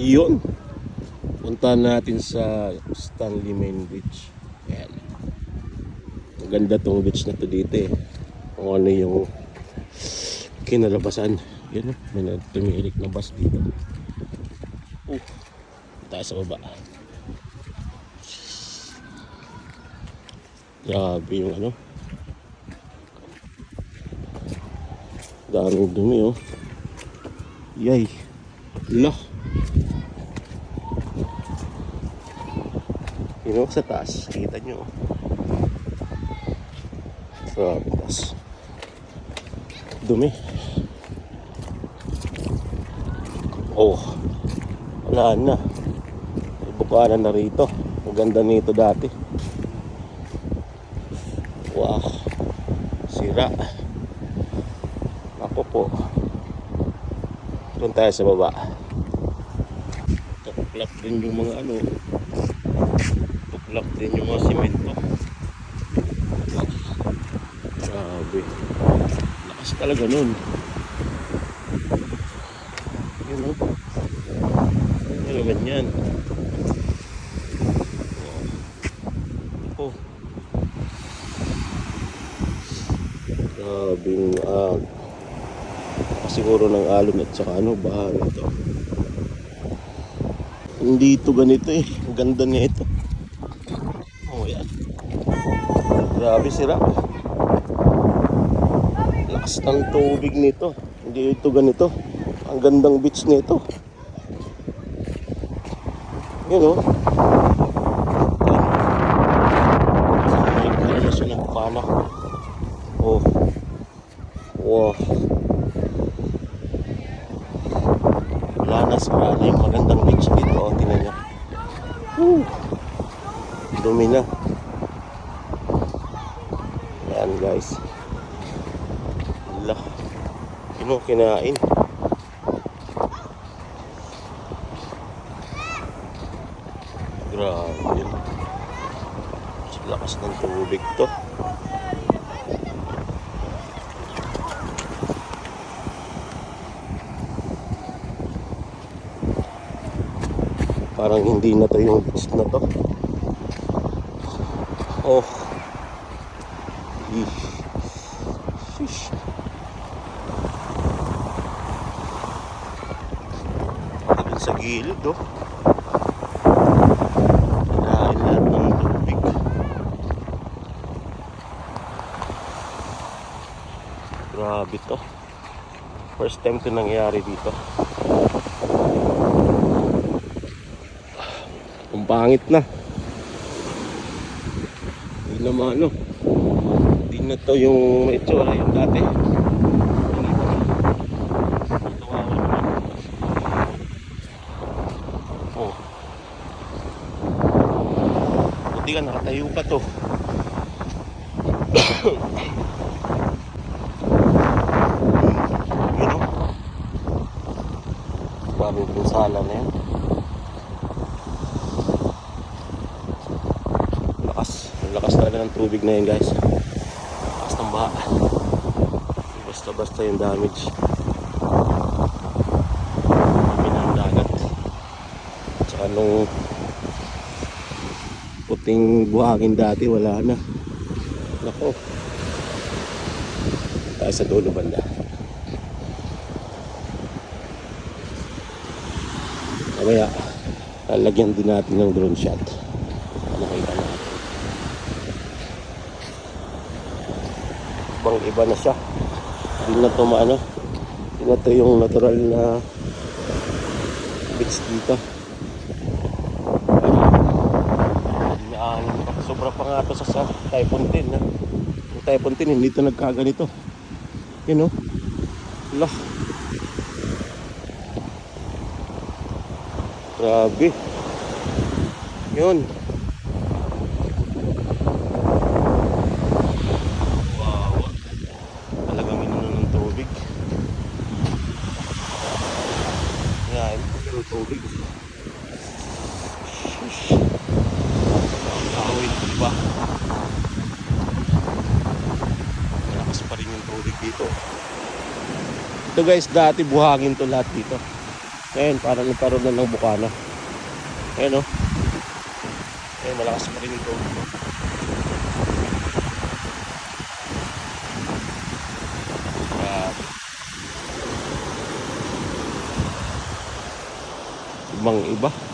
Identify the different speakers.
Speaker 1: Iyon. Punta natin sa Stanley Main Beach. Ayan. Maganda tong beach na to dito eh. Kung ano yung kinalabasan. Yun, oh, may tumihilik na bus dito. Uh, tayo sa baba. Grabe yung ano. Daming dumi oh. Yay. Lah. Yun oh, sa taas. Kita nyo. oh. Grabe taas. Dumi. Oh. Wala na. May bukanan na rito. Ang ganda nito dati. Wow. Sira. Ako po. Doon tayo sa baba. Tuklap din yung mga ano. Tuklap din yung mga simento. Grabe. Lakas talaga nun. Yun o. Ano ganyan? Oh. Grabing ah, siguro ng alon at saka ano, baha na ito. Hindi ito ganito eh. Ganda niya ito. Oh, yan. Grabe sira. Lakas ng tubig nito. Hindi ito ganito. Ang gandang beach nito. Yun oh. Ng panak. Oh. Wow. Wala na sa yung magandang beach dito. Oh, tingnan niyo. Woo. Dumi na. Guys. Wala. Ano kinain? Grabe. Lakas ng tubig to. Parang hindi na to yung beach na to. Oh. Gilid, oh. Lahat ng tubig. Grabe to. First time to nangyari dito. Ang pangit na. Hindi na maano. Hindi na to yung itsura yung dati. Kawawa naman. Oh. Buti ka nakatayo pa to. Yun o. Maraming pinsala na yan. Lakas. Lakas talaga ng tubig na yan guys. Lakas ng baha. Hindi Basta-basta yung damage. Dami ng dagat. Tsaka nung puting buhangin dati wala na. Nako. Tayo sa dulo banda. Mamaya, lalagyan din natin ng drone shot. Nakita natin. Ibang iba na siya. Hindi na to maano. Hindi na to yung natural na beach dito. Inaangin pa. Sobra pa nga to sa, sa Typhoon 10. Ha? Yung Typhoon 10, hindi to nagkaganito. Yun o. Lah. Grabe. Yun. Wow. Talagang minuno ng tubig. Yan, yung tubig. Sheesh. Nakawin ko ba? Malakas pa rin yung tubig dito. Ito guys, dati buhangin to lahat dito. Ngayon, parang nagkaroon na ng bukana. Ayan o. Ayan, malakas pa rin ito. Ibang iba.